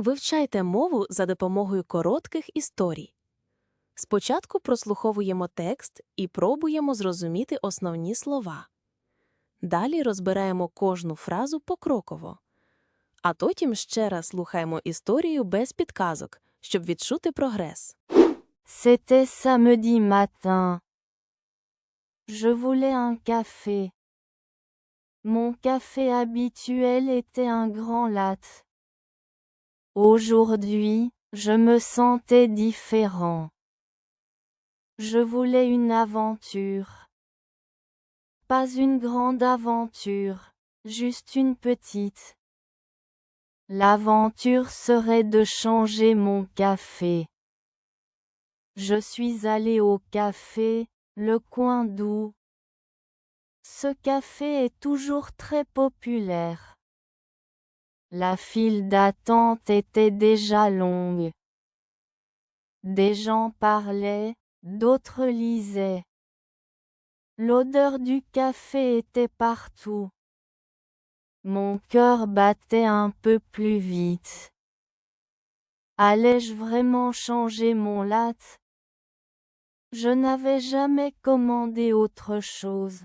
Вивчайте мову за допомогою коротких історій. Спочатку прослуховуємо текст і пробуємо зрозуміти основні слова. Далі розбираємо кожну фразу покроково. А потім ще раз слухаємо історію без підказок, щоб відчути прогрес. C'était samedi matin. Je voulais un café. Mon café habituel était un grand latte. Aujourd'hui, je me sentais différent. Je voulais une aventure. Pas une grande aventure, juste une petite. L'aventure serait de changer mon café. Je suis allé au café, le coin doux. Ce café est toujours très populaire. La file d'attente était déjà longue. Des gens parlaient, d'autres lisaient. L'odeur du café était partout. Mon cœur battait un peu plus vite. Allais-je vraiment changer mon latte? Je n'avais jamais commandé autre chose.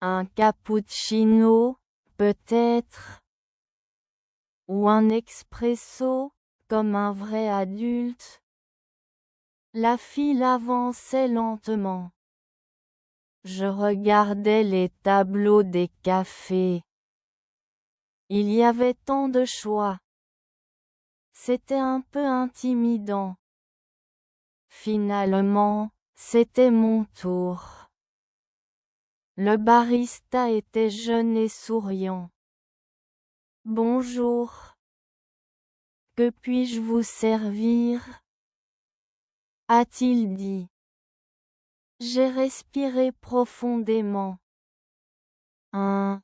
Un cappuccino, peut-être. Ou un expresso, comme un vrai adulte? La file avançait lentement. Je regardais les tableaux des cafés. Il y avait tant de choix. C'était un peu intimidant. Finalement, c'était mon tour. Le barista était jeune et souriant. Bonjour. Que puis-je vous servir? A-t-il dit. J'ai respiré profondément. Un.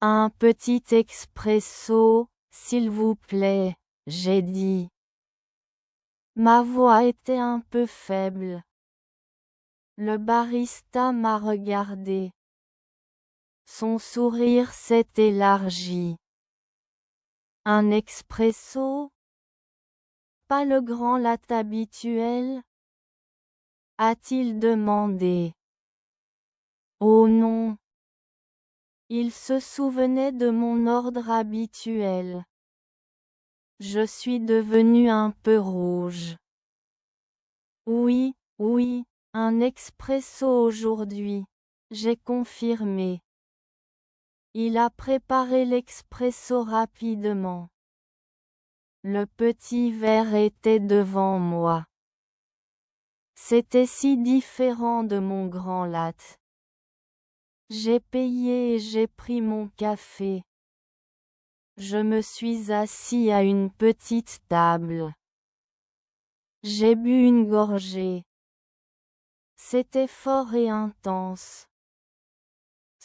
Un petit expresso, s'il vous plaît, j'ai dit. Ma voix était un peu faible. Le barista m'a regardé. Son sourire s'est élargi. Un expresso? Pas le grand latte habituel? A-t-il demandé? Oh non. Il se souvenait de mon ordre habituel. Je suis devenu un peu rouge. Oui, oui, un expresso aujourd'hui. J'ai confirmé. Il a préparé l'expresso rapidement. Le petit verre était devant moi. C'était si différent de mon grand latte. J'ai payé et j'ai pris mon café. Je me suis assis à une petite table. J'ai bu une gorgée. C'était fort et intense.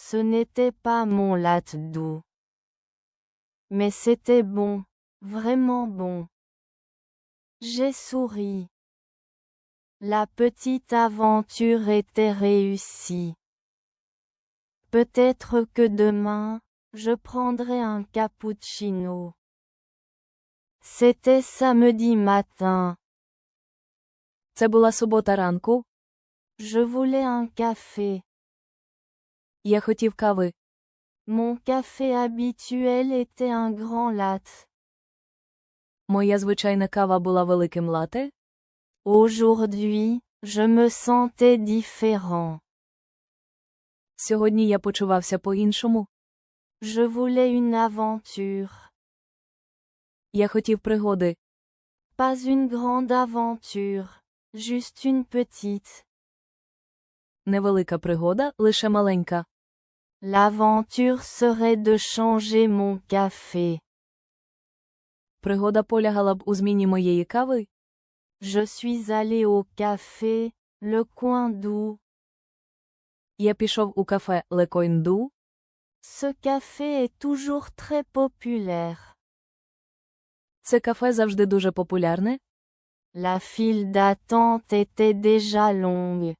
Ce n'était pas mon latte doux. Mais c'était bon, vraiment bon. J'ai souri. La petite aventure était réussie. Peut-être que demain, je prendrai un cappuccino. C'était samedi matin. Це була субота ранку. Je voulais un café. Я хотів кави. Mon café habituel était un grand latte. Моя звичайна кава була великим лате. Aujourd'hui, je me sentais différent. Сьогодні я почувався по-іншому. Je voulais une aventure. Я хотів пригоди. Pas une grande aventure, juste une petite. Невелика пригода, лише маленька. L'aventure serait de changer mon café. Пригода полягала б у зміні моєї кави. Je suis allé au café, le coin doux. Я пішов у кафе Лекойнду. Ce café est toujours très populaire. Це кафе завжди дуже популярне. La file d'attente était déjà longue.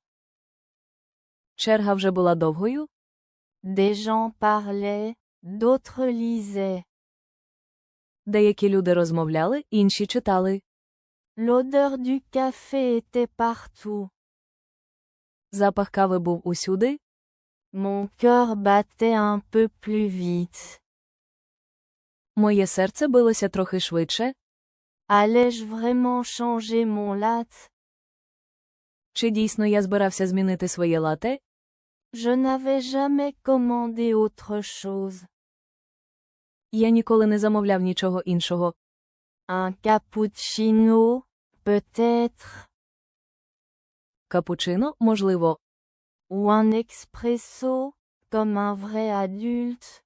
Черга вже була довгою. Des gens parlaient, D'autres lisaient. Деякі люди розмовляли, інші читали. L'odeur du café était partout. Запах кави був усюди. Mon cœur battait un peu plus vite. Моє серце билося трохи швидше. Allais-je vraiment changer mon latte Чи дійсно я збирався змінити своє лате? Je n'avais jamais commandé autre chose. Я ніколи не замовляв нічого іншого. Un cappuccino, peut-être, Капучино, можливо, ou un expresso, comme un vrai adulte.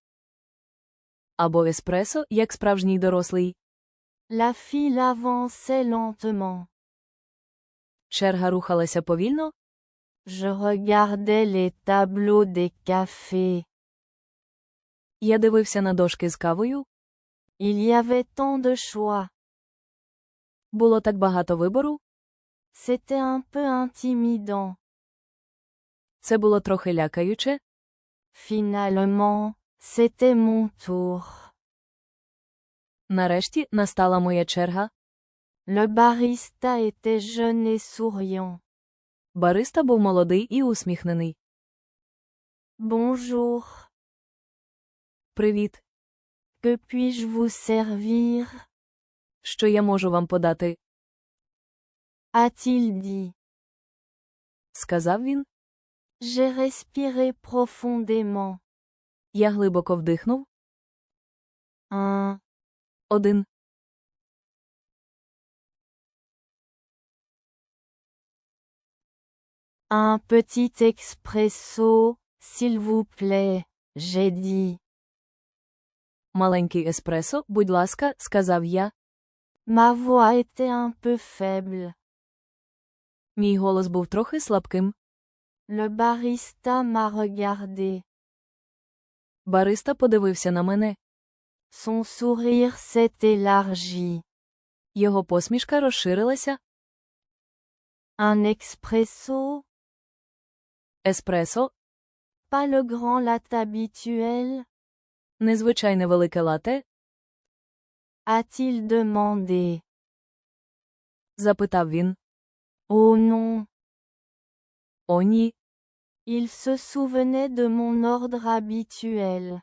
або еспресо, як справжній дорослий. La file avançait lentement. Черга рухалася повільно. Je regardais les tableaux des cafés. Я дивився на дошки з кавою. Il y avait tant de choix. Було так багато вибору. C'était un peu intimidant. Це було трохи лякаюче. Finalement, c'était mon tour. Нарешті настала моя черга. Le barista était jeune et souriant. Бариста був молодий і усміхнений. Bonjour, Привіт. que puis-je vous servir Що я можу вам подати? a-t-il dit. сказав він. J'ai respiré profondément. Я глибоко вдихнув. Un, Один. Un petit expresso, s'il vous plaît, j'ai dit. Маленький еспресо, будь ласка, сказав я. Ma voix était un peu faible. Мій голос був трохи слабким. Le barista m'a regardé. Бариста подивився на мене. Son sourire s'est élargi. Його посмішка розширилася. Un expresso, Еспресо, pas le grand latte habituel, незвичайне велике лате, a-t-il demandé. запитав він. Oh non, О, ні. il se souvenait de mon ordre habituel.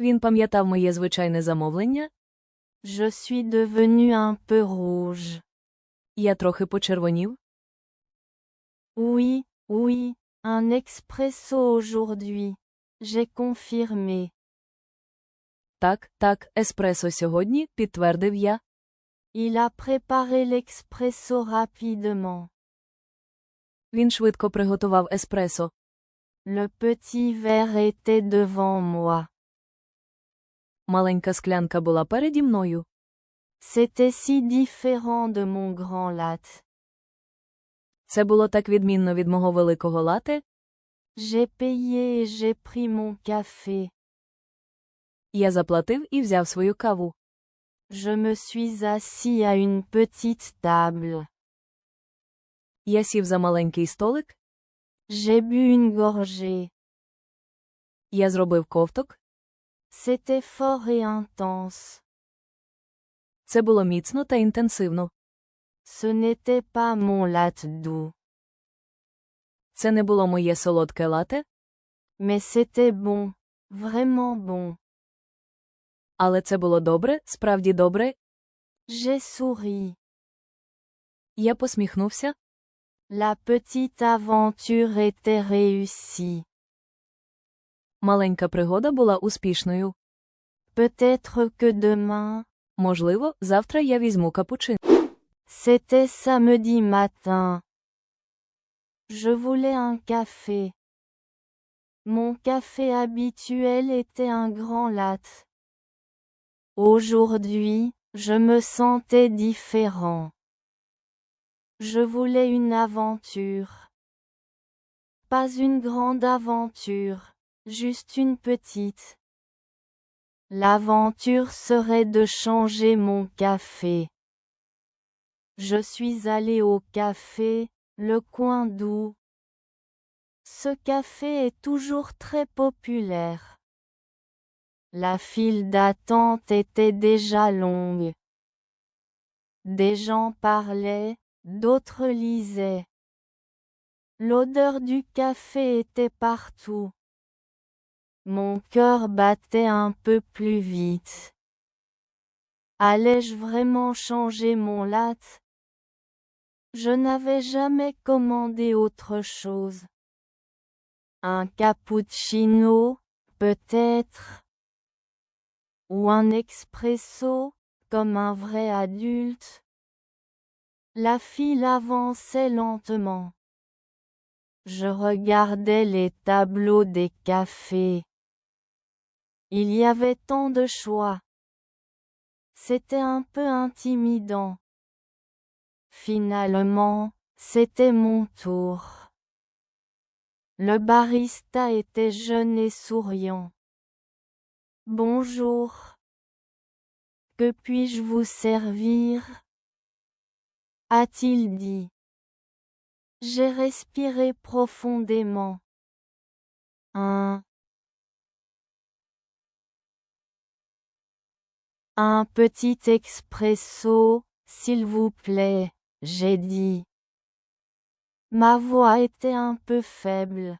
Він пам'ятав моє звичайне замовлення. Je suis devenu un peu rouge. Я трохи почервонів. Oui, oui, un expresso aujourd'hui. J'ai confirmé. Так, так, еспресо сьогодні, підтвердив я. Il a préparé l'expresso rapidement. Він швидко приготував еспресо. Le petit verre était devant moi. Маленька склянка була переді мною. C'était si différent de mon grand latte. Це було так відмінно від мого великого лате. J'ai payé et j'ai pris mon café. Я заплатив і взяв свою каву. Je me suis assis à une petite table. Я сів за маленький столик. J'ai bu une gorgée. Я зробив ковток. C'était fort et intense. Це було міцно та інтенсивно. Ce n'était pas mon latte doux. Це не було моє солодке лате, Mais c'était bon. Vraiment bon. але це було добре, справді добре. J'ai souri. Я посміхнувся. La petite aventure était réussie. Маленька пригода була успішною. Peut-être que demain, Можливо, завтра я візьму капучин. C'était samedi matin. Je voulais un café. Mon café habituel était un grand latte. Aujourd'hui, je me sentais différent. Je voulais une aventure. Pas une grande aventure, juste une petite. L'aventure serait de changer mon café. Je suis allé au café, le coin doux. Ce café est toujours très populaire. La file d'attente était déjà longue. Des gens parlaient, d'autres lisaient. L'odeur du café était partout. Mon cœur battait un peu plus vite. Allais-je vraiment changer mon latte? Je n'avais jamais commandé autre chose. Un cappuccino, peut-être? Ou un expresso, comme un vrai adulte? La file avançait lentement. Je regardais les tableaux des cafés. Il y avait tant de choix. C'était un peu intimidant. Finalement, c'était mon tour. Le barista était jeune et souriant. Bonjour. Que puis-je vous servir? A-t-il dit. J'ai respiré profondément. Un. Un petit expresso, s'il vous plaît, j'ai dit. Ma voix était un peu faible.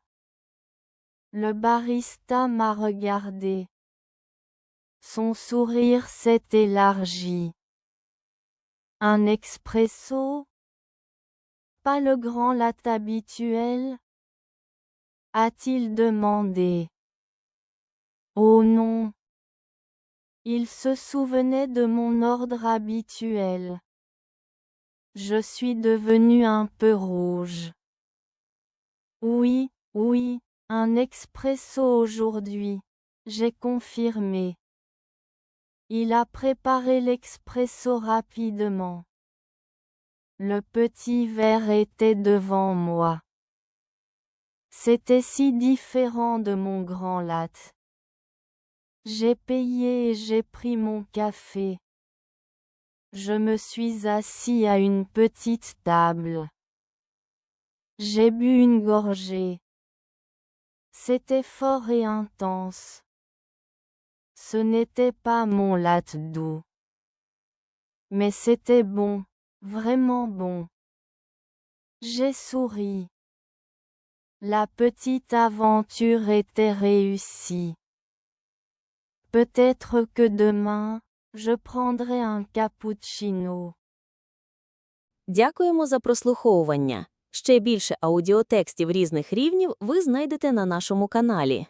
Le barista m'a regardé. Son sourire s'est élargi. Un expresso? Pas le grand latte habituel? A-t-il demandé. Oh non. Il se souvenait de mon ordre habituel. Je suis devenu un peu rouge. Oui, oui, un expresso aujourd'hui. J'ai confirmé. Il a préparé l'expresso rapidement. Le petit verre était devant moi. C'était si différent de mon grand latte. J'ai payé et j'ai pris mon café. Je me suis assis à une petite table. J'ai bu une gorgée. C'était fort et intense. Ce n'était pas mon latte doux. Mais c'était bon, vraiment bon. J'ai souri. La petite aventure était réussie. Peut-être que demain, je prendrai un cappuccino. Дякуємо за прослуховування. Ще більше аудіотекстів різних рівнів ви знайдете на нашому каналі.